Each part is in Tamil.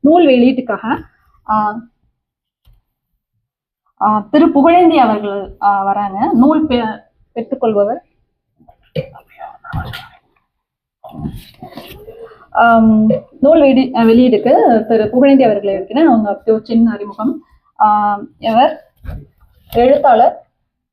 நூல் வெளியீட்டுக்காக திரு புகழேந்தி அவர்கள் வராங்க. நூல் பெ- பெற்றுக்கொள்பவர். நூல் வெளி வெளியீடுக்கு திரு புகழேந்தி அவர்கள் இருக்கிறேன் அவங்க சின்ன அறிமுகம். இவர் எழுத்தாளர்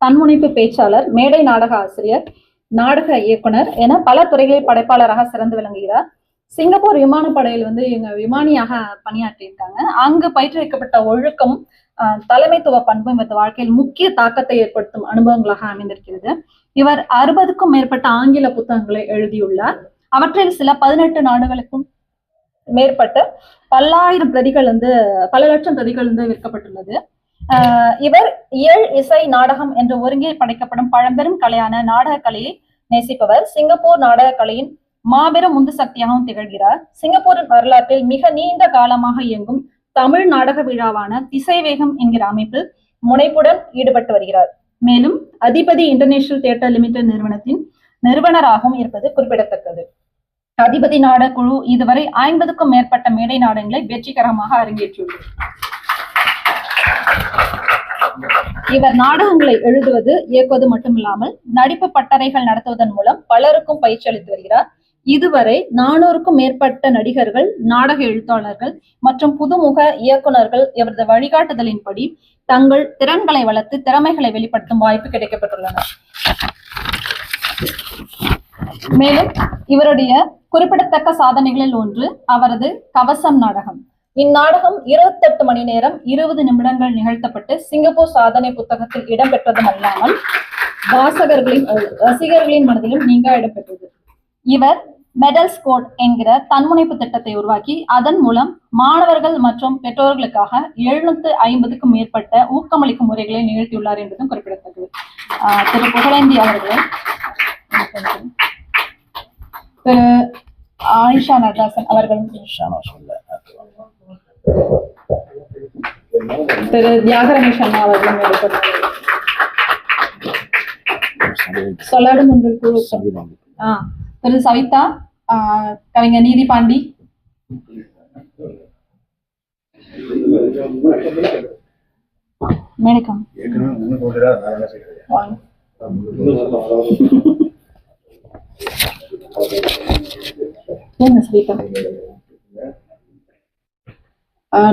தன்முனைப்பு பேச்சாளர் மேடை நாடக ஆசிரியர் நாடக இயக்குனர் என பல துறைகளில் படைப்பாளராக சிறந்து விளங்குகிறார். சிங்கப்பூர் விமானப்படையில் வந்து இவங்க விமானியாக பணியாற்றியிருக்காங்க. அங்கு பயிற்றுவிக்கப்பட்ட ஒழுக்கம் ஆஹ், தலைமைத்துவ பண்பு இவரது வாழ்க்கையில் முக்கிய தாக்கத்தை ஏற்படுத்தும் அனுபவங்களாக அமைந்திருக்கிறது. இவர் அறுபதுக்கும் மேற்பட்ட ஆங்கில புத்தகங்களை எழுதியுள்ளார். அவற்றில் சில பதினெட்டு நாடுகளுக்கும் மேற்பட்டு பல்லாயிரம் பிரதிகள் வந்து பல லட்சம் பிரதிகள் வந்து விற்கப்பட்டுள்ளது. ஆஹ் இவர் இயல் இசை நாடகம் என்று ஒருங்கே படைக்கப்படும் பழம்பெரும் கலையான நாடகக் கலையை நேசிப்பவர். சிங்கப்பூர் நாடகக் கலையின் மாபெரும் உந்து சக்தியாகவும் திகழ்கிறார். சிங்கப்பூரின் வரலாற்றில் மிக நீண்ட காலமாக இயங்கும் தமிழ் நாடக விழாவான திசைவேகம் என்கிற அமைப்பில் முனைப்புடன் ஈடுபட்டு வருகிறார். மேலும் அதிபதி இன்டர்நேஷனல் தியேட்டர் லிமிடெட் நிறுவனத்தின் நிறுவனராகவும் இருப்பது குறிப்பிடத்தக்கது. அதிபதி நாடக குழு இதுவரை ஐம்பதுக்கும் மேற்பட்ட மேடை நாடகங்களை வெற்றிகரமாக அரங்கேற்றியுள்ளது. இவர் நாடகங்களை எழுதுவது இயக்குவது மட்டுமில்லாமல் நடிப்பு பட்டறைகள் நடத்துவதன் மூலம் பலருக்கும் பயிற்சி அளித்து வருகிறார். இதுவரை நானூறுக்கும் மேற்பட்ட நடிகர்கள் நாடக எழுத்தாளர்கள் மற்றும் புதுமுக இயக்குனர்கள் இவரது வழிகாட்டுதலின்படி தங்கள் திறன்களை வளர்த்து திறமைகளை வெளிப்படுத்தும் வாய்ப்பு கிடைக்கப்பட்டுள்ளன மேலும் இவருடைய குறிப்பிடத்தக்க சாதனைகளில் ஒன்று அவரது கவசம் நாடகம். இந்நாடகம் இருபத்தெட்டு மணி நேரம் இருபது நிமிடங்கள் நிகழ்த்தப்பட்டு சிங்கப்பூர் சாதனை புத்தகத்தில் இடம்பெற்றதும் அல்லாமல் வாசகர்களின் ரசிகர்களின் மனதிலும் நீங்க இடம்பெற்றது இவர் மெடல் ஸ்கோட் என்கிற தன்முனைப்பு திட்டத்தை உருவாக்கி அதன் மூலம் மாணவர்கள் மற்றும் பெற்றோர்களுக்காக எழுநூத்து ஐம்பதுக்கும் மேற்பட்ட ஊக்கமளிக்கும் முறைகளை நிகழ்த்தியுள்ளார் என்பதும் குறிப்பிடத்தக்கது. திரு புகழேந்தி அவர்களை. திரு ஆயிஷா நடராசன் அவர்கள் ஷானா சொல்ல திரு தியாகரமேஷ் அண்ணா அவர்களும் சொல்லாடும் ஒன்று திரு சவிதா கவிஞர் நீதி பாண்டி மேடக்கம்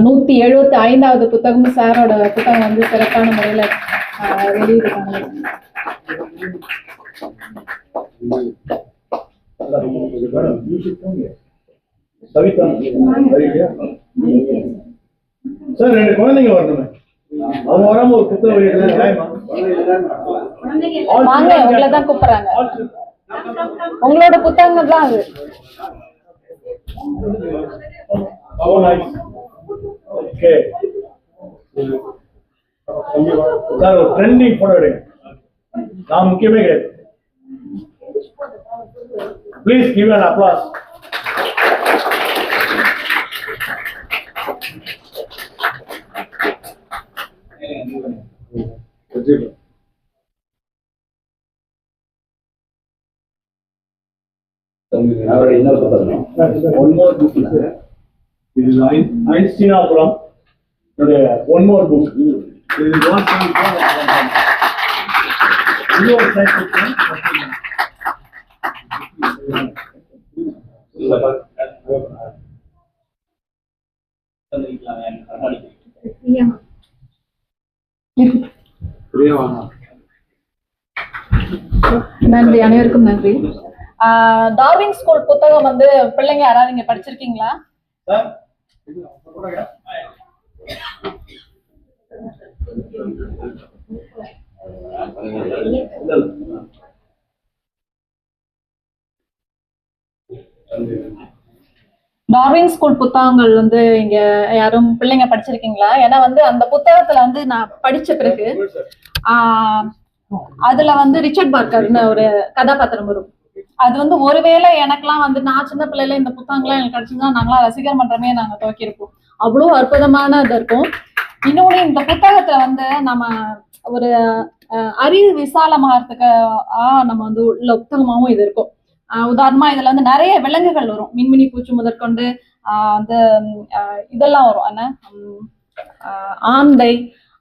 நூத்தி எழுபத்தி ஐந்தாவது புத்தகம் சாரோட புத்தகம் வந்து சிறப்பான முறையில வெளியிடுறாங்க. சவிதா? சார் ரெண்டு குழந்தைங்க வரணுமே அவங்க வராம ஒரு புத்தகம்? வாங்க உங்களை தான் கூப்பிடுறாங்க உங்களோட புத்தகங்கள் தான் அது. Okay. சார் ஒரு ட்ரெண்டிங் போட்டோ எடுங்க நான் முக்கியமே கிடையாது ப்ளீஸ் கிவ் அன் அப்ளாஸ் அவரோட இன்னொரு புத்தகம் ஒன் மோர் புக் இது ஐன்ஸ்டீனாபுரம் ஒன் மோர் புக் இது one point four. இது ஒரு science நன்றி அனைவருக்கும் நன்றி. ஆஹ் டார்வின் ஸ்கூல் புத்தகம் வந்து பிள்ளைங்க யாராவது இங்க படிச்சிருக்கீங்களா? சார் டார்வின் ஸ்கூல் புத்தகங்கள் வந்து இங்க யாரும் பிள்ளைங்க படிச்சிருக்கீங்களா? ஏன்னா வந்து அந்த புத்தகத்துல வந்து நான் படிச்ச பிறகு அதுல வந்து ரிச்சர்ட் பார்க்கர்னு ஒரு கதாபாத்திரம் வரும். அது வந்து ஒருவேளை எனக்கெல்லாம் வந்து நான் சின்ன பிள்ளையில இந்த புத்தகங்கள்லாம் எனக்கு கிடைச்சிருந்தா நாங்களாம் ரசிகர் மன்றமே நாங்க துவக்கியிருப்போம். அவ்வளோ அற்புதமான இது இருக்கும். இன்னொன்னு இந்த புத்தகத்துல வந்து நம்ம ஒரு அறிவு விசாலமாகறதுக்கு ஆஹ் நம்ம வந்து உள்ள புத்தகமாவும் இது இருக்கும். உதாரணமா இதுல வந்து நிறைய விலங்குகள் வரும். மின்மினி பூச்சி முதற்கொண்டு அந்த இதெல்லாம் வரும். என்ன? ஆந்தை.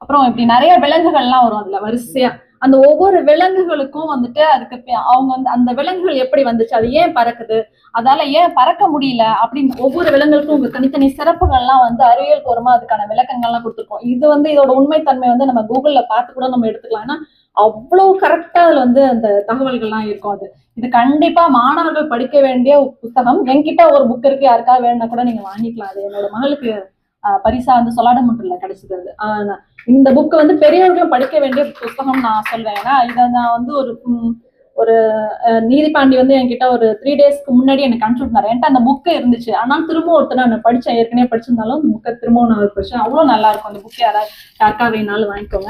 அப்புறம் இப்படி நிறைய விலங்குகள்லாம் வரும் அதுல வரிசையா. அந்த ஒவ்வொரு விலங்குகளுக்கும் வந்துட்டு அதுக்கு அவங்க வந்து அந்த விலங்குகள் எப்படி வந்துச்சு அது ஏன் பறக்குது அதால ஏன் பறக்க முடியல அப்படின்னு ஒவ்வொரு விலங்குகளுக்கும் உங்க தனித்தனி சிறப்புகள்லாம் வந்து அறிவியல் பூர்வமா அதுக்கான விளக்கங்கள்லாம் கொடுத்துருக்கோம். இது வந்து இதோட உண்மைத்தன்மை வந்து நம்ம கூகுள்ல பார்த்து கூட நம்ம எடுத்துக்கலாம். ஏன்னா அவ்வளவு கரெக்டா அதுல வந்து அந்த தகவல்கள்லாம் இருக்கும் அது. இது கண்டிப்பா மாணவர்கள் படிக்க வேண்டிய புத்தகம். என்கிட்ட ஒரு புக் இருக்கு. யாருக்காவது வேணும்னா கூட நீங்க வாங்கிக்கலாம். அது என்னோட மகளுக்கு பரிசா வந்து சொல்லாடமுட்டுல கிடைச்சது. அது இந்த புக் வந்து பெரியவர்களும் படிக்க வேண்டிய புத்தகம் நான் சொல்வேன். ஏன்னா இதை நான் வந்து ஒரு ஒரு நீதிபாண்டி வந்து என்கிட்ட ஒரு த்ரீ டேஸ்க்கு முன்னாடி எனக்கு அனுப்பிச்சு என்கிட்ட அந்த புக்கு இருந்துச்சு. ஆனால் திரும்ப ஒருத்தர் நான் படித்தேன் ஏற்கனவே படிச்சிருந்தாலும் அந்த புக்கை திரும்பவும் நான் படிச்சேன் அவ்வளோ நல்லா இருக்கும். அந்த புக் யாராவது யாருக்கா வேணாலும் வாங்கிக்கோங்க.